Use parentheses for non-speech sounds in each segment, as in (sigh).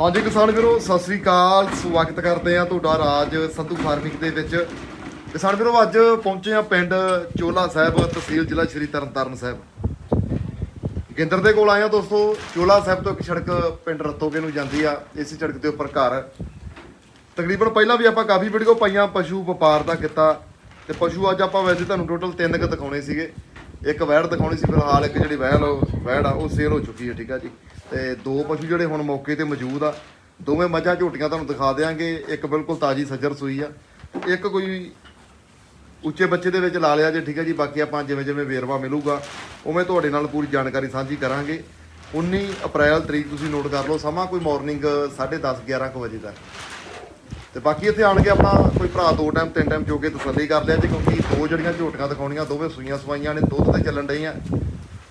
ਹਾਂਜੀ ਕਿਸਾਨ ਵੀਰੋ, ਸਤਿ ਸ੍ਰੀ ਅਕਾਲ। ਸਵਾਗਤ ਕਰਦੇ ਆ ਤੁਹਾਡਾ ਰਾਜ ਸੰਧੂ ਫਾਰਮਿੰਗ ਦੇ ਵਿੱਚ। ਕਿਸਾਨ ਵੀਰੋ, ਅੱਜ ਪਹੁੰਚੇ ਆ ਪਿੰਡ ਚੋਲਾ ਸਾਹਿਬ, ਤਹਿਸੀਲ ਜ਼ਿਲ੍ਹਾ ਸ਼੍ਰੀ ਤਰਨਤਾਰਨ ਸਾਹਿਬ। ਗਿੰਦਰ ਦੇ ਕੋਲ ਆਏ ਆ ਦੋਸਤੋ। ਚੋਲਾ ਸਾਹਿਬ ਤੋਂ ਇੱਕ ਸੜਕ ਪਿੰਡ ਰਤੋਗੇ ਨੂੰ ਜਾਂਦੀ ਆ। ਇਸੇ ਸੜਕ ਦੇ ਉੱਪਰ ਘਰ। ਤਕਰੀਬਨ ਪਹਿਲਾਂ ਵੀ ਆਪਾਂ ਕਾਫੀ ਵੀਡੀਓ ਪਾਈਆਂ, ਪਸ਼ੂ ਵਪਾਰ ਦਾ ਕੀਤਾ। ਤੇ ਪਸ਼ੂ ਅੱਜ ਆਪਾਂ ਵੈਸੇ ਤੁਹਾਨੂੰ ਟੋਟਲ ਤਿੰਨ ਕੁ ਦਿਖਾਉਣੇ ਸੀਗੇ। ਇੱਕ ਵੈੜ ਦਿਖਾਉਣੀ ਸੀ ਫਿਲਹਾਲ, ਇੱਕ ਜਿਹੜੀ ਵੈੜ ਉਹ ਵੈੜ ਆ, ਉਹ ਸੇਲ ਹੋ ਚੁੱਕੀ ਹੈ, ਠੀਕ ਆ ਜੀ। ਤੇ ਦੋ ਪਸ਼ੂ ਜਿਹੜੇ ਹੁਣ ਮੌਕੇ ਤੇ ਮੌਜੂਦ ਆ, ਦੋਵੇਂ ਮੱਝਾਂ ਝੋਟੀਆਂ ਤੁਹਾਨੂੰ ਦਿਖਾ ਦੇਾਂਗੇ ਇੱਕ ਬਿਲਕੁਲ ਤਾਜੀ ਸੱਜਰ ਸੂਈ ਆ, ਇੱਕ ਕੋਈ ਉੱਚੇ ਬੱਚੇ ਦੇ ਵਿੱਚ ਲਾ ਲਿਆ ਜੇ, ਠੀਕ ਹੈ ਜੀ, ਬਾਕੀ ਆਪਾਂ ਜਿਵੇਂ ਜਿਵੇਂ ਵੇਰਵਾ ਮਿਲੂਗਾ, ਉਵੇਂ ਤੁਹਾਡੇ ਨਾਲ ਪੂਰੀ ਜਾਣਕਾਰੀ ਸਾਂਝੀ ਕਰਾਂਗੇ। 19 ਅਪ੍ਰੈਲ ਤਰੀਕ ਤੁਸੀਂ ਨੋਟ ਕਰ ਲਓ, ਸਮਾਂ ਕੋਈ ਮਾਰਨਿੰਗ 10:30 11 ਕੁ ਵਜੇ ਦਾ। ਤੇ ਬਾਕੀ ਇੱਥੇ ਆਣ ਕੇ ਆਪਣਾ ਕੋਈ ਭਰਾ ਦੋ ਟਾਈਮ ਤਿੰਨ ਟਾਈਮ ਜੋ ਕੇ ਤਸੱਲੀ ਕਰ ਲਿਆ ਜੀ ਕਿਉਂਕਿ ਦੋ ਜਿਹੜੀਆਂ ਝੋਟੀਆਂ ਦਿਖਾਉਣੀਆਂ ਦੋਵੇਂ ਸੂਈਆਂ ਸਵਾਈਆਂ ਨੇ ਦੁੱਧ ਤੇ ਚੱਲਣ ਡਈਆਂ।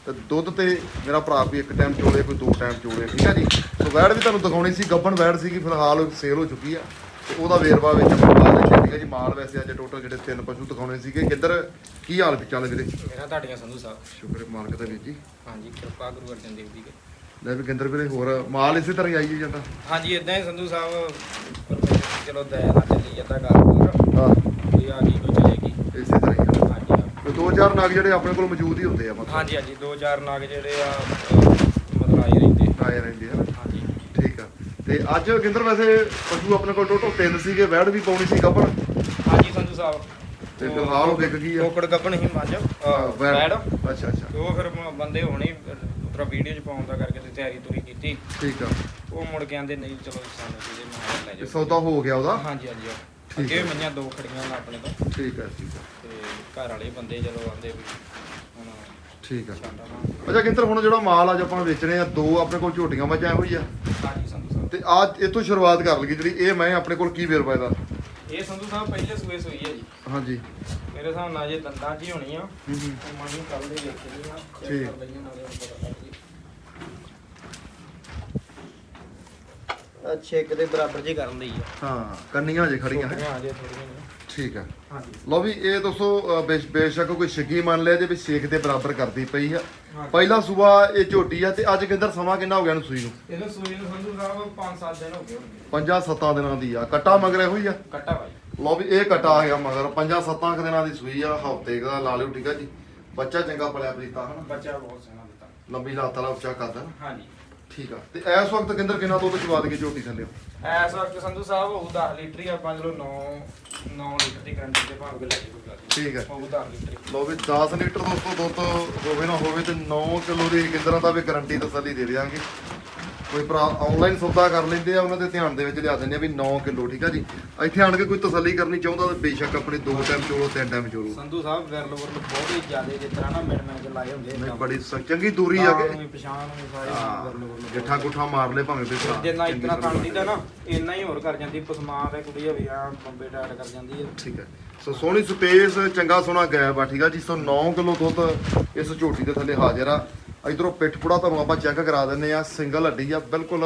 ਤੇ ਦੁੱਧ ਤੇ ਮੇਰਾ ਭਰਾ ਕੋਈ ਇੱਕ ਟਾਈਮ ਚੋਲੇ ਕੋਈ ਦੋ ਟਾਈਮ ਚੋਲੇ ਠੀਕ ਹੈ ਜੀ? ਸੋ ਵੈੜ ਵੀ ਤੁਹਾਨੂੰ ਦਿਖਾਉਣੀ ਸੀ ਗੱਬਣ ਵੈੜ ਸੀਗੀ ਫਿਲਹਾਲ ਸੇਲ ਹੋ ਚੁੱਕੀ ਆ। ਤੇ ਉਹਦਾ ਵੇਰਵਾ ਵਿੱਚ ਆਪਾਂ ਪਾ ਦਿੱਤਾ ਠੀਕ ਹੈ ਜੀ ਮਾਲ ਵੈਸੇ ਅੱਜ ਟੋਟਲ ਜਿਹੜੇ ਤਿੰਨ ਪਸ਼ੂ ਦਿਖਾਉਣੇ ਸੀਗੇ। ਕਿੱਧਰ ਕੀ ਹਾਲ ਵਿੱਚ ਚੱਲ ਵੀਰੇ? ਮੇਰਾ ਤੁਹਾਡੀਆਂ ਸੰਧੂ ਸਾਹਿਬ। ਸ਼ੁਕਰ ਹੈ ਮਾਲਕ ਦਾ ਵੀਰ ਜੀ। ਹਾਂਜੀ ਕਿਰਪਾ ਗੁਰੂ ਅਰਜਨ ਦੇਵ ਜੀ ਦੀ। ਲੈ ਵੀ ਗਿੰਦਰ ਵੀਰੇ ਹੋਰ ਮਾਲ ਇਸੇ ਤਰ੍ਹਾਂ ਹੀ ਆਈ ਜਾਂਦਾ। ਹਾਂਜੀ ਇਦਾਂ ਹੀ ਸੰਧੂ ਸਾਹਿਬ ਚਲੋ ਦਇਆ ਨਾਲ ਚੱਲੀ ਜਾਂਦਾ ਕਾਰੋਬਾਰ ਹਾਂ। ਕੋਈ ਆ ਗਈ ਕੋਈ ਚਲੇਗੀ। ਇਸੇ ਤਰ੍ਹਾਂ ਹੀ ਆ। ਹਾਂਜੀ ਕੋਈ ਦੋ ਚਾਰ ਨਗ ਜਿਹੜੇ ਆਪਣੇ ਕੋਲ ਮੌਜੂਦ ਹੀ ਹੁੰਦੇ ਆ ਮਤਲਬ। ਹਾਂਜੀ ਹਾਂਜੀ। ਦੋ ਚਾਰ ਨਾਗ ਜਿਹੜੇ ਆ ਅਹ, ਮਤਲਬ ਆਏ ਰਹਿੰਦੇ। ਆਏ ਰਹਿੰਦੇ ਆ ਹਾਂਜੀ। ਠੀਕ ਆ। ਤੇ ਅੱਜ ਗਿੰਦਰ ਵੈਸੇ ਪਸ਼ੂ ਆਪਣੇ ਕੋਲ ਟੋਟਲ ਤਿੰਨ ਸੀਗੇ ਵੈੜ ਵੀ ਪਾਉਣੀ ਸੀ ਗੱਬਣ। ਹਾਂਜੀ ਸੰਧੂ ਸਾਹਿਬ। ਤੇ ਫਿਲਹਾਲ ਉਹ ਵਿਕ ਗਈ ਆ। ਕੋਕੜ ਕੱਪਣ ਹੀ ਮੱਝ ਅਹ, ਵੈੜ। ਵੈੜ। ਅੱਛਾ ਅੱਛਾ। ਤੇ ਉਹ ਫਿਰ ਮ- ਬੰਦੇ ਹੋਣੀ ਉਤਰਾ ਵੀਡੀਓ ਚ ਪਾਉਣ ਦਾ ਕਰਕੇ ਤੇ ਤਿਆਰੀ ਤੁਰੀ ਕੀਤੀ। ਠੀਕ ਆ। ਉਹ ਮੁੜ ਕੇ ਆਂਦੇ ਨਹੀਂ ਚਲੋ ਸਾਨੂੰ ਜਿਹਦੇ ਨਾਲ ਲੈ ਇਹ ਜਾਓ। ਸੌਦਾ ਹੋ ਗਿਆ ਉਹਦਾ? ਹਾਂਜੀ ਹਾਂਜੀ ਠੀਕ ਅੱਗੇ ਹੈ। ਮਈਆਂ ਦੋ ਖੜੀਆਂ ਨੇ ਆਪਣੇ ਤੋਂ। ਠੀਕ ਆ ਠੀਕ ਆ ਤੇ ਘਰ ਵਾਲੇ ਬੰਦੇ ਚਲੋ ਆਂਦੇ ਵੀ ਹੁਣ ਠੀਕ ਆ ਨਾ ਅੱਛਾ ਗਿੰਦਰ ਹੁਣ ਜਿਹੜਾ ਮਾਲ ਅੱਜ ਆਪਾਂ ਵੇਚਣੇ ਆ ਦੋ ਆਪਣੇ ਕੋਲ ਝੋਟੀਆਂ ਮੱਝਾਂ ਹੋਈ ਆ ਹਾਂਜੀ ਸੰਧੂ ਸਾਹਿਬ। ਤੇ ਅੱਜ ਇਹ ਤੋਂ ਸ਼ੁਰੂਆਤ ਕਰ ਲਈਏ ਜਿਹੜੀ ਇਹ ਮੈਂ ਆਪਣੇ ਕੋਲ ਕੀ ਵੇਰਵਾ ਇਹਦਾ? ਇਹ ਸੰਧੂ ਸਾਹਿਬ ਪਹਿਲੇ ਸੂਏ ਸੋਈ ਹੈ ਜੀ। ਹਾਂਜੀ। ਮੇਰੇ ਹਿਸਾਬ ਨਾਲ ਜੇ ਦੰਦਾਂ 'ਚ ਹੀ ਹੋਣੀ ਆ ਹੂੰ ਹੂੰ। ਉਹ ਮਾਨੀ ਕੱਲ ਦੇ ਵੇਖ ਲਈ ਆ check ਠੀਕ। ਲਈਏ ਨਾਲੇ ਹੁਣ ਪਤਾ ਲੱਗ ਜੀ। ਅੱਛੇ ਕਿਤੇ ਬਰਾਬਰ ਜੀ ਕਰਨ ਦੀ ਆ। ਹਾਂ ਕੰਨੀਆਂ ਜੇ ਖੜੀਆਂ। ਹੈ ਆ ਜੇ ਥੋੜੀਆਂ ਨੇ। ਠੀਕ ਆ। ਹਾਂਜੀ। ਲਓ ਵੀ ਇਹ ਦੋਸਤੋ ਅ, ਬੇਸ਼- ਬੇਸ਼ੱਕ ਕੋਈ ਛਿੱਗੀ ਮੰਨ ਲਿਆ ਜੇ ਵੀ ਸੇਖ ਦੇ ਬਰਾਬਰ ਕਰਦੀ ਪਈ ਆ। ਹਾਂਜੀ। ਪਹਿਲਾ ਸੂਬਾ ਇਹ ਝੋਟੀ ਆ ਤੇ ਅੱਜ ਗਿੰਦਰ ਸਮਾਂ ਕਿੰਨਾ ਹੋ ਗਿਆ ਨੂੰ ਸੂਈ ਨੂੰ? ਇਹਨੂੰ ਸੂਈ ਨੂੰ ਸੰਧੂ ਸਾਹਿਬ 5-7 ਦਿਨ ਹੋ ਗਏ ਹੋਣਗੇ। ਪੰਜਾਂ ਸੱਤਾਂ ਦਿਨਾਂ ਦੀ ਆ। ਕੱਟਾ ਮਗਰੇ ਹੋਈ ਆ? ਕੱਟਾ ਭਾਈ। ਲਓ ਵੀ ਇਹ ਕੱਟਾ ਆ ਗਿਆ ਮਗਰ। ਪੰਜਾਂ ਸੱਤਾਂ ਕੁ ਦਿਨਾਂ ਦੀ ਸੂਈ ਆ ਹਫ਼ਤੇ ਦਾ ਲਾ ਲਿਓ ਠੀਕ ਆ ਜੀ। ਬੱਚਾ ਚੰਗਾ ਪਲਿਆ ਪ੍ਰੀਤਾ ਹਨਾ? ਬੱਚਾ ਬਹੁਤ ਸੋਹਣਾ ਦਿੱਤਾ। ਲੰਬੀ ਲੱਤ ਵਾਲਾ ਉੱਚਾ। ਹਾਂਜੀ। ਠੀਕ ਆ। ਤੇ ਇਸ ਵਕਤ ਗਿੰਦਰ ਕਿੰਨਾ ਦੁੱਧ ਚਵਾ ਦੇ ਕੇ ਝੋਟੀ ਥੱਲੇ? ਐਸ ਵਕਤ ਸੰਧੂ ਸਾਹਿਬ ਉਹ 10 ਲੀਟਰ ਹੀ ਆਪਾਂ ਚਲੋ 9 9 ਲੀਟਰ ਦੀ ਗਰੰਟੀ ਤੇ ਭਾਵੇਂ ਲੈ ਕੇ ਕੋਈ ਗੱਲ ਨਹੀਂ ਠੀਕ ਹੈ ਉਹ 10 ਲੀਟਰ। ਲਓ ਵੀ 10 ਲੀਟਰ ਦੋਸਤੋ ਦੁੱਧ ਹੋਵੇ ਨਾ ਹੋਵੇ ਤੇ 9 ਕਿਲੋ ਦੀ ਗਿੰਦਰਾਂ ਦਾ ਵੀ ਗਾਰੰਟੀ ਤਸੱਲੀ ਦੇ ਦਿਆਂਗੇ ਕੋਈ ਭਰਾ ਆਨਲਾਈਨ ਸੌਦਾ ਕਰ ਲੈਂਦੇ ਆ ਉਹਨਾਂ ਦੇ ਧਿਆਨ ਦੇ ਵਿੱਚ ਲਿਆ ਦਿੰਦੇ ਆ ਵੀ 9 ਕਿਲੋ ਠੀਕ ਆ ਜੀ? ਇੱਥੇ ਆਣ ਕੇ ਕੋਈ ਤਸੱਲੀ ਕਰਨੀ ਚਾਹੁੰਦਾ ਤਾਂ ਬੇਸ਼ੱਕ ਆਪਣੇ ਦੋ ਟਾਈਮ ਚੋਲੋ ਤਿੰਨ ਟਾਈਮ ਚੋਲੋ। ਸੰਧੂ ਸਾਹਿਬ ਵਿਰਲ ਵਰਲ ਬਹੁਤ ਹੀ ਜ਼ਿਆਦੇ ਜਿਸ ਤਰ੍ਹਾਂ ਨਾ ਮਿਣ ਮਿਣ ਕੇ ਲਾਏ ਹੁੰਦੇ ਨਹੀਂ ਬੜੀ ਸ- ਚੰਗੀ ਦੂਰੀ ਆ ਕੇ। ਵੀ ਪਛਾਣ ਨੂੰ ਸਾਰੇ ਵਿਰਲ ਵਰਲ ਗਿੱਠਾ ਗੁੱਠਾ ਮਾਰ ਲੈ ਭਾਵੇਂ ਵੀ ਭਰਾ ਜਿੰਨਾ ਇਤਨਾ ਖਾਂਦੀ ਦਾ ਨਾ ਇੰਨਾ ਹੀ ਹੋਰ ਕਰ ਜਾਂਦੀ ਪਸਮਾ ਤੇ ਕੁੜੀ ਹੋਵੇ ਆ ਬੰਬੇ ਟਾਇਟ ਕਰ ਜਾਂਦੀ ਹੈ ਠੀਕ ਹੈ ਸੋ ਸੋਹਣੀ ਸਪੇਸ ਚੰਗਾ ਸੋਹਣਾ ਗੈਪ ਆ ਠੀਕ ਆ ਜੀ? ਸੋ 9 ਕਿਲੋ ਦੁੱਧ ਇਸ ਝੋਟੀ ਦੇ ਥੱਲੇ ਹਾਜ਼ਰ ਆ। ਇਧਰੋਂ ਪਿੱਠ ਪੁੜਾ ਤੁਹਾਨੂੰ ਆਪਾਂ ਚੈੱਕ ਕਰਾ ਦਿੰਨੇ ਆ। ਸਿੰਗਲ ਹੱਡੀ ਆ ਬਿਲਕੁਲ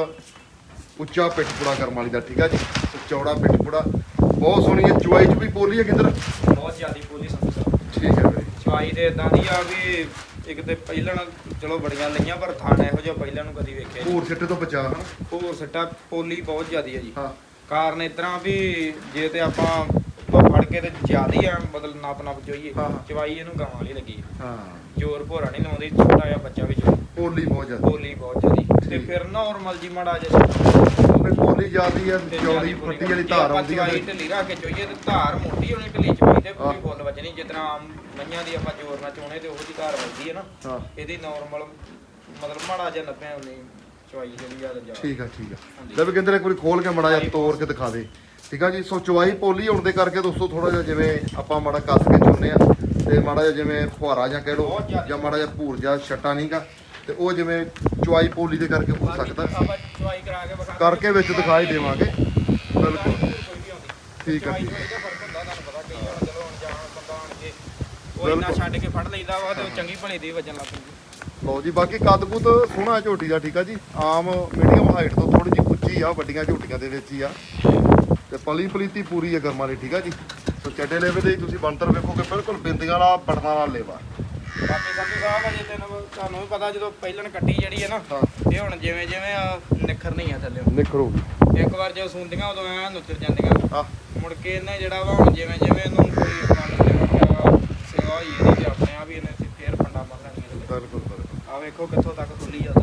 ਉੱਚਾ ਪਿੱਠ ਪੁੜਾ ਕਰਮ ਵਾਲੀ ਦਾ ਠੀਕ ਆ ਜੀ? ਸੋ ਚੌੜਾ ਪਿੱਠ ਪੁੜਾ। ਬਹੁਤ ਸੋਹਣੀ ਹੈ ਚੁਆਈ ਚ ਵੀ ਪੋਲੀ ਹੈ ਕਿੰਦਰ ਬਹੁਤ ਜ਼ਿਆਦੀ ਬੋਲੀ ਸੰਧੂ ਸਾਹਿਬ। ਠੀਕ ਹੈ ਵੀਰੇ। ਚਵਾਈ ਤੇ ਇਦਾਂ ਦੀ ਆ ਵੀ ਇੱਕ ਤੇ ਪਹਿਲਣ ਚਲੋ ਬੜੀਆਂ ਲਈਆਂ ਪਰ ਥਾਣ ਇਹੋ ਜਿਹਾ ਪਹਿਲਾਂ ਨੂੰ ਕਦੀ ਵੇਖਿਆ ਨਹੀਂ। ਭੂਰ ਛਿੱਟੇ ਤੋਂ ਬਚਾ। ਹਨਾ ਹੋਰ ਸੱਟਾ ਪੋਲੀ ਬਹੁਤ ਜ਼ਿਆਦੀ ਹੈ ਜੀ। ਹਾਂ। ਕਾਰਨ ਤਰ੍ਹਾਂ ਵੀ ਜੇ ਤੇ ਆਪਾਂ ਉੱਤੋਂ ਫੜ ਕੇ ਤੇ ਜ਼ਿਆਦੀ ਆ ਮਤਲਬ ਨੱਪ ਨੱਪ ਜੋਈਏ। ਹਾਂ, ਹਾਂ। ਚਵਾਈ ਇਹਨੂੰ ਗਾਵਾਂ ਵਾਲੀ ਲੱਗੀ। ਹਾਂ। ਜ਼ੋਰ ਭੋਰਾ ਨਹੀਂ ਲਾਉਂਦੀ ਛੋਟਾ ਜਿਹਾ ਬੱਚਾ ਵੀ ਜੋ ਪੋਲੀ ਬਹੁਤ ਜ਼ਿਆਦਾ। ਪੋਲੀ ਬਹੁਤ ਜ਼ਿਆਦੀ। ਤੇ ਠੀਕ। ਫਿਰ ਨਾਰਮਲ ਜੀ ਮਾੜਾ ਜਿਹਾ ਵੀ ਪੋਲੀ ਜ਼ਿਆਦੀ ਆ ਤੇ ਚੌੜੀ ਜ਼ਿਆਦੀ ਵਾਲੀ ਜੇ ਧਾਰ ਆਪਾਂ ਆਉਂਦੀ ਆ ਚਵਾਈ ਢਿੱਲੀ ਰੱਖ ਕੇ ਚੋਈਏ ਤੇ ਧਾਰ ਮੋਟੀ ਹੋਣੀ ਢਿੱਲੀ ਚਵਾਈ ਤੇ ਪੂਰੀ ਹਾਂ। ਫੁੱਲ ਵੱਜਣੀ। ਜਿਸ ਤਰ੍ਹਾਂ ਆਮ ਮਈਆਂ ਦੀ ਆਪਾਂ ਜ਼ੋਰ ਨਾਲ ਚੋਣੇ ਤੇ ਉਹੋ ਜੀ ਧਾਰ ਵੱਜਦੀ ਹੈ ਨਾ। ਹਾਂ। ਇਹਦੀ ਨਾਰਮਲ ਮਤਲਬ ਮਾੜਾ ਜਿਹਾ ਨੱਪਿਆ ਹੁੰਦੀ ਚਵਾਈ ਜਿਹੜੀ ਜ਼ਿਆਦਾ ਜ਼ਿਆਦਾ। ਠੀਕ ਆ ਠੀਕ ਆ। ਹਾਂਜੀ। ਲੈ ਵੀ ਕਹਿੰਦੇ ਨੇ ਕੋਈ ਖੋਲ ਕੇ ਮੜਾ ਜਿਹਾ ਤੋੜ ਕੇ ਦਿਖਾ ਦੇ। ਠੀਕ ਆ ਜੀ ਸੋ ਚਵਾਈ ਪੋਲੀ ਹੋਣ ਦੇ ਕਰਕੇ ਦੋਸਤੋ ਥੋੜਾ ਜਿਹਾ ਜਿਵੇਂ ਆਪਾਂ ਮੜਾ ਕੱਸ ਕੇ ਚੁੰਨੇ ਆ ਤੇ ਮੜਾ ਜਿਹਾ ਜਿਵੇਂ ਫੁਹਾਰਾ ਜਾਂ ਕਹਿ ਜ਼ਿਆਦਾ। ਜਾਂ ਮੜਾ ਜਿਹਾ ਭੂਰ ਜਾਂ ਛੱਟਾ ਨਹੀਂਗਾ ਤੇ ਉਹ ਜਿਵੇਂ ਚਵਾਈ ਪੋਲੀ ਦੇ ਕਰਕੇ ਹੋ ਸਕਦਾ। ਕਰਕੇ ਵਿੱਚ ਦਿਖਾਈ ਦੇਵਾਂਗੇ। ਬਿਲਕੁਲ। ਠੀਕ ਆ ਉਹ ਇੰਨਾ ਛੱਡ ਕੇ ਫੜ ਲੈਂਦਾ ਵਾ ਤੇ ਚੰਗੀ ਭਲੀ ਦੀ ਵਜਨ ਲੱਗ ਪੈਂਦੀ ਲਓ ਜੀ ਬਾਕੀ ਕੱਦ ਕੁੱਦ ਸੋਹਣਾ ਝੋਟੀ ਦਾ ਠੀਕ ਆ ਜੀ। ਆਮ ਮੀਡੀਅਮ ਹਾਈਟ ਤੋਂ ਥੋੜੀ ਜਿਹੀ ਉੱਚੀ ਆ ਵੱਡੀਆਂ ਝੋਟੀਆਂ ਦੇ ਵਿੱਚ ਹੀ ਆ। ਤੇ ਪਲੀ ਪਲੀਤੀ ਪੂਰੀ ਹੈ ਗਰਮਾਂ ਦੀ ਠੀਕ ਆ ਜੀ? ਸੋ ਚੱਡੇ ਲੇਵੇ ਦੇ ਹੀ ਤੁਸੀਂ ਬਣਤਰ ਵੇਖੋਗੇ ਬਿਲਕੁਲ ਬਿੰਦੀਆਂ ਵਾਲਾ ਬਟਨਾਂ ਵਾਲਾ ਲੇਵਾ। ਬਾਕੀ ਸੰਧੂ ਸਾਹਿਬ ਅਜੇ ਤੈਨੂੰ ਤੁਹਾਨੂੰ ਵੀ ਪਤਾ ਜਦੋਂ ਪਹਿਲਣ ਕੱਟੀ ਜਿਹੜੀ ਹੈ ਨਾ ਹਾਂ। ਇਹ ਹੁਣ ਜਿਵੇਂ ਜਿਵੇਂ ਆਹ ਨਿਕ ਨਿਖਰ ਨਹੀਂ ਆ ਥੱਲੇ। ਨਿਖਰੂਗੀ ਇੱਕ ਵਾਰ ਜਦੋਂ ਸੁੰਦੀਆਂ ਉਦੋਂ ਐ ਨੁੱਤਰ ਜਾਂਦੀਆਂ। ਆ ਮੁੜ ਕੇ ਇਹਨੇ ਜਿਹੜਾ ਵਾ ਹੁਣ ਜਿਵੇਂ ਜਿਵੇਂ ਇਹਨੂੰ ਕੋਈ ਲਿਆ ਸੇਵਾ ਹੋਈ ਇਹਦੀ ਤੇ ਆਪਣੇ ਆਪ ਹੀ ਇਹਨੇ ਤੇ ਫੇਰ ਫੰਡਾ ਮਾਰ ਲੈਣੀਆਂ ਬਿਲਕੁਲ ਬਿਲਕੁਲ। ਆ ਵੇਖੋ ਕਿੱਥੋਂ ਤੱਕ ਖੁੱਲੀ ਆ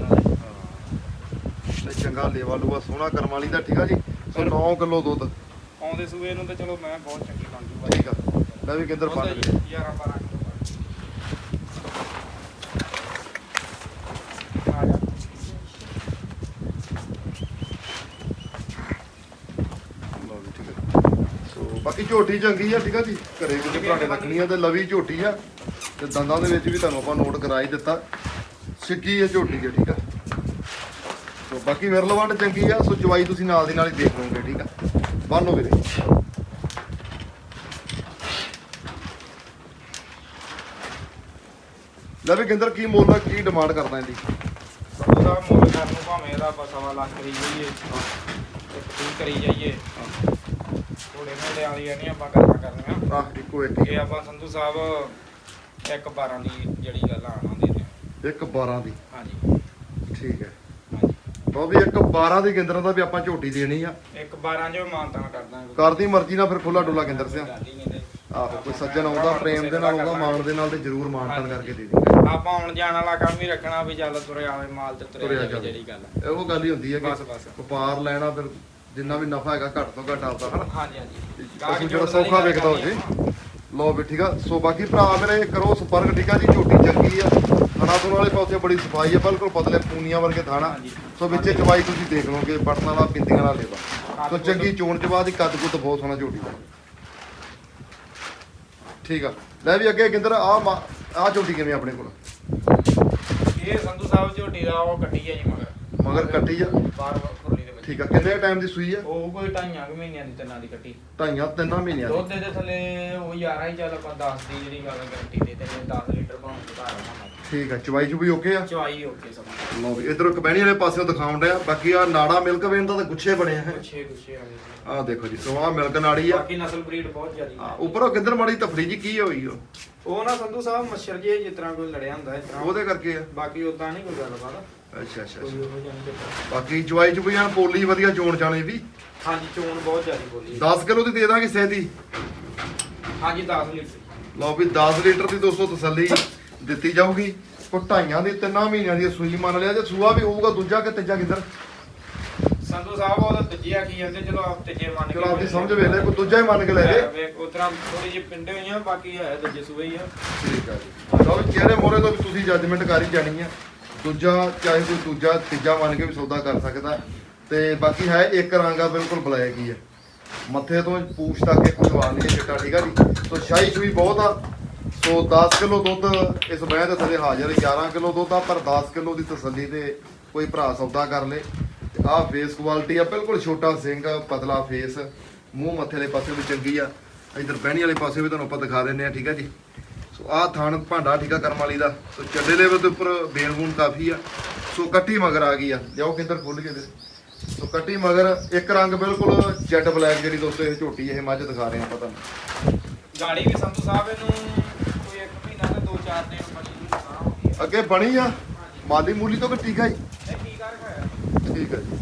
ਤੇ ਚੰਗਾ ਲੇਵਾ ਲੂਆ ਸੋਹਣਾ ਕਰਮ ਵਾਲੀ ਦਾ ਠੀਕ ਆ ਜੀ? 9 ਕਿਲੋ ਦੁੱਧ। ਆਉਂਦੇ ਸੂਏ ਨੂੰ ਤੇ ਚਲੋ ਮੈਂ ਬਹੁਤ ਚੰਗੀ ਬਣ ਜੂਗਾ। ਠੀਕ ਆ। ਲੈ ਵੀ ਕਿੰਦਰ ਪਾ ਦੇ 11 12 ਆ ਜਾ। ਲਓ ਜੀ, ਠੀਕ ਆ। ਸੋ ਬਾਕੀ ਝੋਟੀ ਚੰਗੀ ਆ ਠੀਕ ਆ ਜੀ। ਘਰੇ ਵਿੱਚ ਪੁਰਾਣੇ ਰੱਖਣੀ ਆ ਤੇ ਲਵੀ ਝੋਟੀ ਆ। ਤੇ ਦੰਦਾਂ ਦੇ ਵਿੱਚ ਵੀ ਤੁਹਾਨੂੰ ਆਪਾਂ ਨੋਟ ਕਰਾ ਹੀ ਦਿੱਤਾ। ਸਿੱਕੀ ਆ ਝੋਟੀ ਆ ਠੀਕ ਆ। ਸੋ ਬਾਕੀ ਵਿਰਲਵੰਡ ਚੰਗੀ ਆ ਸੋ ਚਵਾਈ ਤੁਸੀਂ ਨਾਲ ਦੀ ਨਾਲ ਹੀ ਦੇਖ ਲਓਗੇ ਠੀਕ ਆ? ਬੰਨ ਵੀਰੇ। ਲੈ ਵੀ ਕਿੰਦਰ ਕੀ ਮੁੱਲ ਆ, ਕੀ ਡਿਮਾਂਡ ਕਰਦਾ ਇਹਦੀ? ਉਹਦਾ ਮੁੱਲ ਕਰਨ ਨੂੰ ਭਾਵੇਂ ਇਹਦਾ ਬਸਵਾ ਲੱਖ ਕਰੀ ਜਾਈਏ ਤੇ ਕੀ ਕਰੀ ਜਾਈਏ। ਥੋੜੇ ਮੇਲੇ ਵਾਲੀ ਨਹੀਂ ਆਪਾਂ ਕਰਨਾ ਕਰਨੀਆਂ ਆ। ਇੱਕੋ ਇੱਕ ਇਹ ਆਪਾਂ ਸੰਧੂ ਸਾਹਿਬ ਇੱਕ 12 ਦੀ ਜਿਹੜੀ ਗੱਲ ਆਣਾ ਹੁੰਦੀ ਨੇ ਇੱਕ 12 ਦੀ। ਹਾਂਜੀ। ਠੀਕ ਹੈ। ਲਓ ਵੀ ਇੱਕ 12 ਦੀ ਕੇਂਦਰਾਂ ਦਾ ਵੀ ਆਪਾਂ ਝੋਟੀ ਦੇਣੀ ਆ। ਇੱਕ 12 ਜੋ ਮਾਨਤਾ ਕਰਦਾ ਕਰਦੀ ਮਰਜ਼ੀ ਨਾਲ ਫਿਰ ਖੁੱਲਾ ਡੁੱਲਾ ਕੇਂਦਰ ਸਿਆ। ਆਹੋ ਕੋਈ ਸੱਜਣ ਆਉਂਦਾ ਪ੍ਰੇਮ ਦੇ ਨਾਲ ਆਉਂਦਾ ਮਾਣ ਦੇ ਨਾਲ ਤੇ ਜ਼ਰੂਰ ਮਾਣਤਨ ਕਰਕੇ ਦੇ ਦੇਗਾ ਆਪਾਂ ਆਉਣ ਜਾਣ ਵਾਲਾ ਕੰਮ ਹੀ ਰੱਖਣਾ ਵੀ ਚੱਲ ਤੁਰਿਆ ਆਵੇ ਮਾਲ ਤੇ ਤੁਰਿਆ ਜਾਵੇ। ਜਿਹੜੀ ਗੱਲ ਇਹੋ ਗੱਲ ਹੀ ਹੁੰਦੀ ਹੈ ਕਿ। ਵਪਾਰ ਲੈਣਾ ਫਿਰ ਜਿੰਨਾ ਵੀ ਨਫਾ ਹੈਗਾ ਘੱਟ ਤੋਂ ਘੱਟ ਆਪਦਾ ਹਨਾ? ਹਾਂਜੀ ਹਾਂਜੀ। ਜਿਹੜਾ ਸੌਖਾ ਵਿਕਦਾ ਹੋ ਜੇ। ਲਓ ਵੀ ਠੀਕ ਆ। ਸੋ ਬਾਕੀ ਭਰਾ ਮੇਰੇ ਕਰੋ ਸੰਪਰਕ ਠੀਕ ਆ ਜੀ? ਝੋਟੀ ਚੰਗੀ ਆ। ਥਣਾ ਤੋਂ ਵਾਲੇ ਪਾਸੇ ਬੜੀ ਸਫ਼ਾਈ ਆ ਬਿਲਕੁਲ ਪਤਲੇ ਪੂਨੀਆਂ ਵਰਗੇ ਥਾਣਾ। ਸੋ ਵਿੱਚੇ ਚਵਾਈ ਤੁਸੀਂ ਦੇਖ ਲਓਗੇ ਬਟਨਾਂ ਵਾਲਾ ਪਿੰਦੀਆਂ ਵਾਲਾ ਲੇਵਾ। ਸੋ ਚੰਗੀ ਚੋਣ ਚ ਬਾਅਦ ਹੀ ਕੱਦ ਕੁੱਦ ਬਹੁਤ ਸੋਹਣਾ ਝੋਟੀ ਦਾ। ਠੀਕ ਆ। ਲੈ ਵੀ ਅੱਗੇ ਕਿੰਦਰ ਆ ਆ ਝੋਟੀ ਕਿਵੇਂ ਆਪਣੇ ਕੋਲ? ਇਹ ਸੰਧੂ ਸਾਹਿਬ ਝੋਟੀ ਦਾ ਉਹ ਕੱਟੀ ਹੈ ਜੀ ਮਗਰ। ਮਗਰ ਕੱਟੀ ਆ? ਬਾਰ ਦੇ ਵਿੱਚ। ਠੀਕ ਆ। ਕਿੰਨੇ ਟਾਈਮ ਦੀ ਸੂਈ ਆ? ਉਹ ਕੋਈ ਢਾਈਆਂ ਕੁ ਮਹੀਨਿਆਂ ਦੀ ਤਿੰਨਾਂ ਦੀ ਕੱਟੀ। ਢਾਈਆਂ ਤਿੰਨਾਂ ਮਹੀਨਿਆਂ ਦੀ? ਦੁੱਧ ਦੇ ਥੱਲੇ ਉਹ 11 ਹੀ ਚੱਲ ਆਪਾਂ 10 ਦੀ ਜਿਹੜੀ ਗੱਲ ਗਰੰਟੀ ਦੇ ਤੇ 10 ਲੀਟਰ ਬਣਾਉਣ ਦਾ ਘਰ ਆਉਣਾ ਠੀਕ ਆ ਚਵਾਈ ਚੁਬੀ ਓਕੇ ਆ? ਚਵਾਈ ਓਕੇ ਸਭ ਲਓ ਵੀ ਇਧਰੋਂ ਕਬੈਣੀ ਵਾਲੇ ਪਾਸਿਓਂ ਦਿਖਾਉਣ ਡਿਆ। ਬਾਕੀ ਆ ਨਾੜਾ ਮਿਲਕ ਵੇਨ ਦਾ ਤਾਂ ਗੁੱਛੇ ਬਣੇ ਆ। ਗੁੱਛੇ ਗੁੱਛੇ ਆ ਗਏ। ਜੀ। ਆ ਦੇਖੋ ਜੀ ਸੋ ਆ ਮਿਲਕ ਨਾੜੀ ਆ। ਬਾਕੀ ਨਸਲ ਬਰੀਡ ਬਹੁਤ ਜ਼ਿਆਦੀ ਆ, ਉੱਪਰੋਂ ਕਿੱਧਰ ਮਾੜੀ ਤਫੜੀ ਜੀ ਕੀ ਹੋਈ ਉਹ? ਉਹ ਨਾ ਸੰਧੂ ਸਾਹਿਬ ਮੱਛਰ ਜੇ ਜਿਸ ਤਰ੍ਹਾਂ ਕੋਈ ਲੜਿਆ ਹੁੰਦਾ ਇਸ ਤਰ੍ਹਾਂ। ਉਹਦੇ ਕਰਕੇ ਆ। ਬਾਕੀ ਉਦਾਂ ਨਹੀਂ ਕੋਈ ਗੱਲਬਾਤ। ਅੱਛਾ ਅੱਛਾ ਕੋਈ ਅੱਛਾ। ਉਹ ਜਾਣੀ ਤੇ ਬਾਕੀ ਚਵਾਈ ਚੁਬੀ ਆ ਪੋਲੀ ਵਧੀਆ ਚੋਣ ਚਾਣੇ ਵੀ। ਹਾਂਜੀ ਚੋਣ ਬਹੁਤ ਜ਼ਿਆਦੀ ਬੋਲੀ 10 ਕਿਲੋ ਦੀ ਦੇ ਦਾਂਗੇ ਸਹਿਦੀ ਹਾਂਜੀ 10 ਲੀਟਰ। ਲਓ ਵੀ 10 ਲੀਟਰ ਦੀ ਦੋਸਤੋ ਤਸੱਲੀ। ਦਿੱਤੀ ਜਾਊਗੀ। ਕੋ ਢਾਈਆਂ ਦੀ ਤਿੰਨਾਂ ਮਹੀਨਿਆਂ ਦੀ ਸੂਈ ਮੰਨ ਲਿਆ ਜੇ ਸੂਆ ਵੀ ਹੋਊਗਾ ਦੂਜਾ ਕਿ ਤੀਜਾ ਕਿੱਧਰ? ਸੰਧੂ ਸਾਹਿਬ ਉਹਦਾ ਤੀਜਿਆ ਕੀ ਜਾਂਦੇ ਚਲੋ ਆਪ ਤੀਜੇ ਮੰਨ ਕੇ ਚਲੋ ਆਪਦੀ ਸਮਝ ਵੇਲੇ ਕੋਈ ਦੂਜਾ ਹੀ ਮੰਨ ਕੇ ਲੈ ਜੇ। ਵੇਖ ਉਤਰਾ ਥੋੜੀ ਜਿਹੀ ਪਿੰਡੇ ਹੋਈਆਂ ਬਾਕੀ ਹੈ ਦੂਜੇ ਸੂਏ ਹੀ ਆ। ਠੀਕ ਆ ਜੀ। ਲਓ ਵੀ ਚਿਹਰੇ ਮੋਰੇ ਤੋਂ ਵੀ ਤੁਸੀਂ ਜੱਜਮੈਂਟ ਕਰ ਹੀ ਜਾਣੀ ਆ। ਦੂਜਾ ਚਾਹੇ ਕੋਈ ਦੂਜਾ ਤੀਜਾ ਮੰਨ ਕੇ ਵੀ ਸੌਦਾ ਕਰ ਸਕਦਾ। ਤੇ ਬਾਕੀ ਹੈ ਇੱਕ ਰੰਗ ਬਿਲਕੁਲ ਬਲੈਕ ਹੀ ਆ। ਮੱਥੇ ਤੋਂ ਪੂਛ ਤੱਕ ਇੱਕ ਜਵਾਨ ਨਹੀਂ ਚਿੱਟਾ ਠੀਕ ਆ ਜੀ? ਸੋ ਸ਼ਾਹੀ ਸੂਈ ਬਹੁਤ ਆ। ਸੋ 10 ਕਿਲੋ ਦੁੱਧ ਇਸ ਬੈਂ ਦੇ ਥੱਲੇ ਹਾਜ਼ਰ 11 ਕਿਲੋ ਦੁੱਧ ਆ, ਪਰ 10 ਕਿਲੋ ਦੀ ਤਸੱਲੀ ਤੇ ਕੋਈ ਭਰਾ ਸੌਦਾ ਕਰ ਲੇ। ਤੇ ਆਹ ਫੇਸ ਕੁਆਲਿਟੀ ਆ, ਬਿਲਕੁਲ ਛੋਟਾ ਸਿੰਘ, ਪਤਲਾ ਫੇਸ ਮੂੰਹ ਮੱਥੇ ਵਾਲੇ ਪਾਸੇ ਵੀ ਚੰਗੀ ਆ। ਇਧਰ ਬਹਿਣੀ ਵਾਲੇ ਪਾਸੇ ਵੀ ਤੁਹਾਨੂੰ ਆਪਾਂ ਦਿਖਾ ਦਿੰਨੇ ਆ ਠੀਕ ਆ ਜੀ? ਸੋ ਆਹ ਥਾਣ ਭਾਂਡਾ ਠੀਕਾ ਕਰਮ ਵਾਲੀ ਦਾ। ਸੋ ਚੱਡੇ ਲੈਵਲ ਦੇ ਉੱਪਰ ਬੇਨ ਕਾਫੀ ਆ। ਸੋ ਕੱਟੀ ਮਗਰ ਆ ਗਈ ਆ। ਜਾਓ ਕਿੱਧਰ ਖੁੱਲ ਕੇ ਦੇ ਸੋ ਕੱਟੀ ਮਗਰ ਇੱਕ ਰੰਗ ਬਿਲਕੁਲ ਜੈਟ ਬਲੈਕ ਜਿਹੜੀ ਦੋਸਤੋ, ਇਹ ਝੋਟੀ, ਇਹ ਮੱਝ ਦਿਖਾ ਰਹੇ ਆ ਪਤਾ ਨਹੀਂ ਗਾੜੀ ਵੀ ਸੰਧੂ ਸਾਹਿਬ ਇਹਨੂੰ ਮਹੀਨਾ ਤੇ 2-4 ਦਿਨ ਬਣੀ ਦੀ ਸਾਹ ਹੋ ਗਈ ਅੱਗੇ ਬਣੀ ਆ? ਮਾਲੀ ਮੂਲੀ ਤੋਂ ਕਿ ਟੀਕਾ ਇਹ ਖਾਇਆ ਠੀਕ ਹੈ ਜੀ।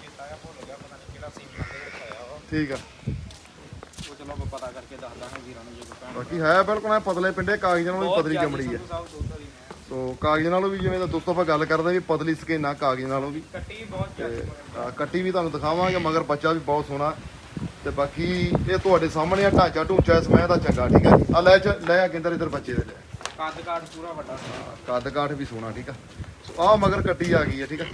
ਕੀਤਾ ਆ ਭੁੱਲ ਗਿਆ ਪਤਾ ਨਹੀਂ ਕਿਹੜਾ ਸੀਨ ਮੰਗੇ ਖਾਇਆ ਵਾ ਠੀਕ ਆ। ਉਹ ਚਲੋ ਆਪਾਂ ਪਤਾ ਕਰਕੇ ਦੱਸ ਦਾਂਗੇ ਵੀਰਾਂ ਨੂੰ ਜੇ ਕੋਈ ਭੈਣ ਬਾਕੀ ਹੈ ਬਿਲਕੁਲ ਐ ਪਤਲੇ ਪਿੰਡੇ ਕਾਗਜ਼ਾਂ ਨਾਲੋਂ ਵੀ ਪਤਲੀ ਚਮੜੀ ਆ। ਦੁੱਧ ਵਾਲੀ ਸੋ ਕਾਗਜ਼ਾਂ ਨਾਲੋਂ ਵੀ ਜਿਵੇਂ ਦਾ ਦੋਸਤੋ ਆਪਾਂ ਗੱਲ ਕਰਦੇ ਵੀ ਪਤਲੀ ਸਕੇਨਾ ਕਾਗਜ਼ਾਂ ਨਾਲੋਂ ਵੀ। ਕੱਟੀ ਬਹੁਤ ਤੇ ਜ਼ਿਆਦੀ ਕੱਟੀ ਵੀ ਤੁਹਾਨੂੰ ਦਿਖਾਵਾਂਗੇ ਮਗਰ ਬੱਚਾ ਵੀ ਬਹੁਤ ਸੋਹਣਾ। ਤੇ ਬਾਕੀ ਇਹ ਤੁਹਾਡੇ ਸਾਹਮਣੇ ਆ ਢਾਂਚਾ ਢੂੰਚਾ ਇਸ ਮੈਂ ਦਾ ਚੰਗਾ ਠੀਕ ਹੈ ਜੀ। ਆ ਲੈ ਚ ਲੈ ਆ ਕਿੰਦਰ ਇਧਰ ਬੱਚੇ ਦੇ ਲੈ। ਕੱਦ ਕਾਠ ਪੂਰਾ ਵੱਡਾ। ਕੱਦ ਕਾਠ ਵੀ ਸੋਹਣਾ ਠੀਕ ਆ। ਸੋ ਆ ਮਗਰ ਕੱਟੀ ਆ ਗਈ ਹੈ ਠੀਕ ਆ।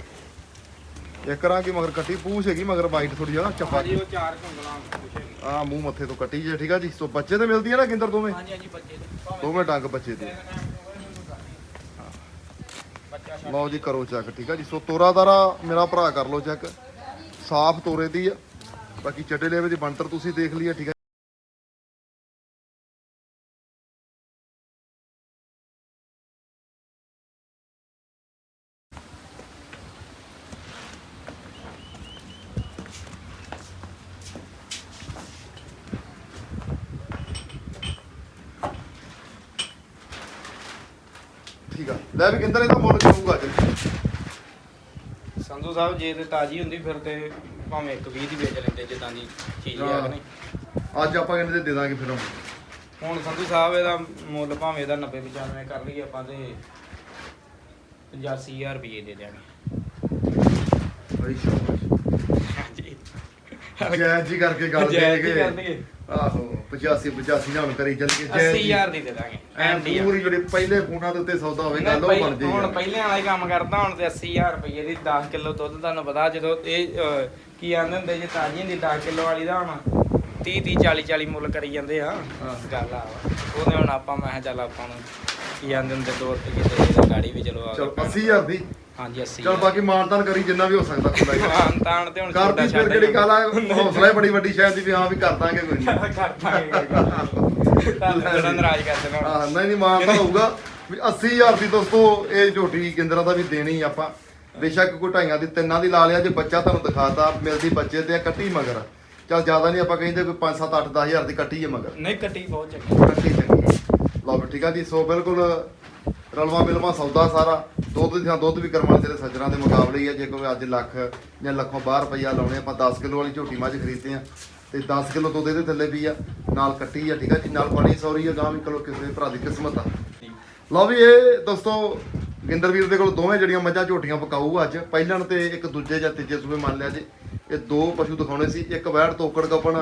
ਇੱਕ ਰਾਂ ਕੀ ਮਗਰ ਕੱਟੀ ਪੂਛ ਹੈਗੀ ਮਗਰ ਵਾਈਟ ਥੋੜੀ ਜਿਹਾ ਚੱਪਾ। ਹਾਂਜੀ ਉਹ ਚਾਰ ਘੁੰਗਲਾਂ ਪੁੱਛੇਗੀ ਆ ਮੂੰਹ ਮੱਥੇ ਤੋਂ ਕੱਟੀ ਜੇ ਠੀਕ ਆ ਜੀ। ਸੋ ਬੱਚੇ ਤੇ ਮਿਲਦੀ ਆ ਨਾ ਕਿੰਦਰ ਦੋਵੇਂ? ਹਾਂਜੀ ਹਾਂਜੀ ਬੱਚੇ ਦੇ। ਭਾਵੇਂ ਦੋਵੇਂ ਡੰਗ ਬੱਚੇ ਦੇ। ਬੱਚਾ ਲਓ ਜੀ ਕਰੋ ਚੈੱਕ ਠੀਕ ਆ ਜੀ। ਸੋ ਤੋਰਾ ਦਾਰਾ ਮੇਰਾ ਭਰਾ ਕਰ ਲਓ ਚੈੱਕ। ਸਾਫ਼ ਤੋਰੇ ਦੀ ਆ। ਬਾਕੀ ਚੱਡੇ ਲੈਵੇ ਦੀ ਬਣਤਰ ਤੁਸੀਂ ਦੇਖ ਲਈ ਹੈ ਠੀਕ ਹੈ? ਠੀਕ ਆ। ਲੈ ਵੀ ਕਿੰਦਰ, ਇਹਦਾ ਮੁੱਲ ਜਾਊਗਾ ਅੱਜ। ਸੰਧੂ ਸਾਹਿਬ, ਜੇ ਤੇ ਤਾਜ਼ੀ ਹੁੰਦੀ ਫਿਰ ਤੇ ਭਾਵੇਂ ਇੱਕ 20 ਦੀ ਵੇਚ ਲੈਂਦੇ ਜਿੱਦਾਂ ਦੀ ਚੀਜ਼ ਹੈ। ਕਿ ਨਹੀਂ। ਅੱਜ ਆਪਾਂ ਕਹਿੰਦੇ ਦੇ ਦੇਵਾਂਗੇ ਫਿਰ ਹੁਣ। ਹੁਣ ਸੰਧੂ ਸਾਹਿਬ ਇਹਦਾ ਮੁੱਲ ਭਾਵੇਂ ਇਹਦਾ 90 95 ਕਰ ਲਈਏ ਆਪਾਂ ਤੇ 85000 ਰੁਪਏ ਦੇ ਦਿਆਂਗੇ। ਬੜੀ ਸ਼ਾਬਾਸ਼। ਜੈ ਜੀ ਕਰਕੇ ਗੱਲ ਕਰ ਦਈਏ। ਆਹੋ 85 85 ਨਾਲ ਕਰੀ ਚੱਲ ਕੇ ਜੈ ਜੀ 80000 ਦੀ ਦੇ ਦਾਂਗੇ ਐਂ ਐਂਡੀ। ਪੂਰੀ ਜਿਹੜੇ ਪਹਿਲੇ ਫੋਨਾਂ ਦੇ ਉੱਤੇ ਸੌਦਾ ਹੋਵੇ ਗੱਲ ਉਹ ਨਹੀਂ, ਬਣ ਪਹਿ- ਹੁਣ ਪਹਿਲੇ ਵਾਲਾ ਹੀ ਕੰਮ ਕਰਦਾ ਹੁਣ ਤੇ 80000 ਰੁਪਏ ਦੀ 10 ਕਿਲੋ ਦੁੱਧ ਤੁਹਾਨੂੰ ਪਤਾ ਜਦੋਂ ਇਹ ਅਹ, ਕੀ ਆਂਦੇ ਹੁੰਦੇ ਜੇ ਤਾਜੀ ਹੁੰਦੀ 10 ਕਿਲੋ ਵਾਲੀ ਦਾ ਹੁਣ 30 30 40 40 ਮੁੱਲ ਕਰੀ ਜਾਂਦੇ ਆ। ਹਾਂ। ਗੱਲ ਆ। ਵਾ। ਉਹਦੇ ਹੁਣ ਆਪਾਂ ਮੈਂ ਕਿਹਾ ਚੱਲ ਆਪਾਂ ਨੂੰ ਕੀ ਆਂਦੇ ਹੁੰਦੇ 2 ਰੁਪਏ ਦੇ ਇਹਦਾ ਗਾੜੀ ਵੀ ਚਲੋ ਆ ਚਲ ਗਈ। 80000 ਦੀ। ਹਾਂਜੀ 80 ਚਲ ਬਾਕੀ ਮਾਨਤਾਨ ਕਰੀ ਜਿੰਨਾ ਵੀ ਹੋ ਸਕਦਾ ਖੁਦਾ ਹੀ ਹਾਂ ਤਾਣ ਤੇ ਹੁਣ ਕਰਦੀ ਫਿਰ ਕਿਹੜੀ ਗੱਲ ਆ? ਹੌਸਲਾ ਹੀ ਬੜੀ ਵੱਡੀ ਸ਼ਾਇਦ ਦੀ ਵੀ ਹਾਂ ਵੀ ਕਰ ਦਾਂਗੇ ਕੋਈ ਨਹੀਂ (laughs) ਕਰ ਦਾਂਗੇ ਤੁਹਾਨੂੰ ਨਾਰਾਜ਼ ਕਰ ਦੇਣਾ ਹਾਂ ਨਹੀਂ ਨਹੀਂ ਮਾਨਤਾਨ ਹੋਊਗਾ। ਵੀ 80000 ਦੀ ਦੋਸਤੋ ਇਹ ਝੋਟੀ ਗਿੰਦਰਾ ਦਾ ਵੀ ਦੇਣੀ ਆਪਾਂ। ਬੇਸ਼ੱਕ ਕੋਈ ਢਾਈਆਂ ਦੀ ਤਿੰਨਾਂ ਦੀ ਲਾ ਲਿਆ ਜੇ ਬੱਚਾ ਤੁਹਾਨੂੰ ਦਿਖਾਤਾ ਮਿਲਦੀ ਬੱਚੇ ਤੇ ਕੱਟੀ ਮਗਰ। ਚਲ ਜ਼ਿਆਦਾ ਨਹੀਂ ਆਪਾਂ ਕਹਿੰਦੇ ਕੋਈ 5 7 8 10000 ਦੀ ਕੱਟੀ ਹੈ ਮਗਰ। ਨਹੀਂ ਕੱਟੀ ਬਹੁਤ ਚੰਗੀ। ਕੱਟੀ ਚੰਗੀ। ਹੈ। ਲਓ ਵੀ ਠੀਕ ਆ ਜੀ ਸੋ ਬਿਲਕੁਲ ਰਲਵਾ ਮਿਲਵਾ ਸੌਦਾ ਸਾਰਾ। ਦੁੱਧ ਦੀ ਥਾਂ ਦੁੱਧ ਵੀ ਕਰਮਾਂ ਤੇਰੇ ਸੱਜਣਾ ਦੇ ਮੁਕਾਬਲੇ ਹੀ ਆ ਜੇ ਕੋਈ ਅੱਜ ਲੱਖ ਜਾਂ ਲੱਖੋਂ ਬਾਹਰ ਰੁਪਈਆ ਲਾਉਣੇ ਆਪਾਂ 10 ਕਿਲੋ ਵਾਲੀ ਝੋਟੀ ਮੱਝ ਖਰੀਦਦੇ ਆ। ਤੇ 10 ਕਿਲੋ ਦੁੱਧ ਇਹਦੇ ਥੱਲੇ ਵੀ ਆ ਨਾਲ ਕੱਟੀ ਆ ਠੀਕ ਆ ਜੀ ਨਾਲ ਬੜੀ ਸੌਰੀ ਆ ਗਾਂ ਵੀ ਕਿਲੋ ਕਿਸੇ ਭਰਾ ਦੀ ਕਿਸਮਤ ਆ। ਲਓ ਵੀ ਇਹ ਦੋਸਤੋ ਗਿੰਦਰਵੀਰ ਦੇ ਕੋਲ ਦੋਵੇਂ ਜਿਹੜੀਆਂ ਮੱਝਾਂ ਝੋਟੀਆਂ ਪਕਾਊ ਅੱਜ। ਪਹਿਲਣ ਤੇ ਇੱਕ ਦੂਜੇ ਜਾਂ ਤੀਜੇ ਸੂਬੇ ਮੰਨ ਲਿਆ ਜੀ। ਇਹ ਦੋ ਪਸ਼ੂ ਦਿਖਾਉਣੇ ਸੀ ਇੱਕ ਵੈੜ ਤੋਕੜ ਗੱਪਣ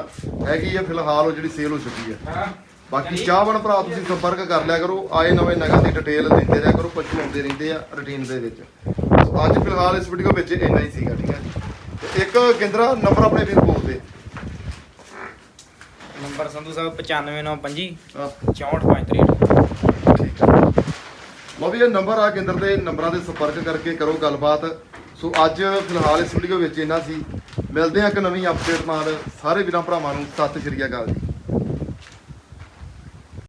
ਹੈਗੀ ਆ ਫਿਲਹਾਲ ਉਹ ਜਿਹੜੀ ਸੇਲ ਹੋ ਚੁੱਕੀ ਆ। ਹਾਂ। ਬਾਕੀ ਚਾਹਵਣ ਭਰਾ ਤੁਸੀਂ ਸੰਪਰਕ ਕਰ ਲਿਆ ਕਰੋ ਆਏ ਨਵੇਂ ਨਗਾਂ ਦੀ ਡਿਟੇਲ ਦਿੰਦੇ ਰਿਹਾ ਕਰੋ ਪਸ਼ੂ ਆਉਂਦੇ ਰਹਿੰਦੇ ਆ ਰੁਟੀਨ ਦੇ ਵਿੱਚ। ਸੋ ਅੱਜ ਫਿਲਹਾਲ ਇਸ ਵੀਡੀਓ ਵਿੱਚ ਇੰਨਾ ਹੀ ਸੀਗਾ ਠੀਕ ਹੈ ਤੇ ਇੱਕ ਕੇਂਦਰਾ ਨੰਬਰ ਆਪਣੇ ਵੀਰ ਬੋਲ ਦੇ। ਨੰਬਰ ਸੰਧੂ ਸਾਹਿਬ 95925 ਆਹ, 6453 ਠੀਕ ਹੈ ਲਓ ਵੀ ਇਹ ਨੰਬਰ ਆ ਕੇਂਦਰ ਦੇ ਨੰਬਰਾਂ ਦੇ ਸੰਪਰਕ ਕਰਕੇ ਕਰੋ ਗੱਲਬਾਤ। ਸੋ ਅੱਜ ਫਿਲਹਾਲ ਇਸ ਵੀਡੀਓ ਵਿੱਚ ਇੰਨਾ ਸੀ। ਮਿਲਦੇ ਹਾਂ ਇੱਕ ਨਵੀਂ ਅਪਡੇਟ ਨਾਲ। ਸਾਰੇ ਵੀਰਾਂ ਭਰਾਵਾਂ ਨੂੰ ਸਤਿ ਸ਼੍ਰੀ ਅਕਾਲ ਜੀ।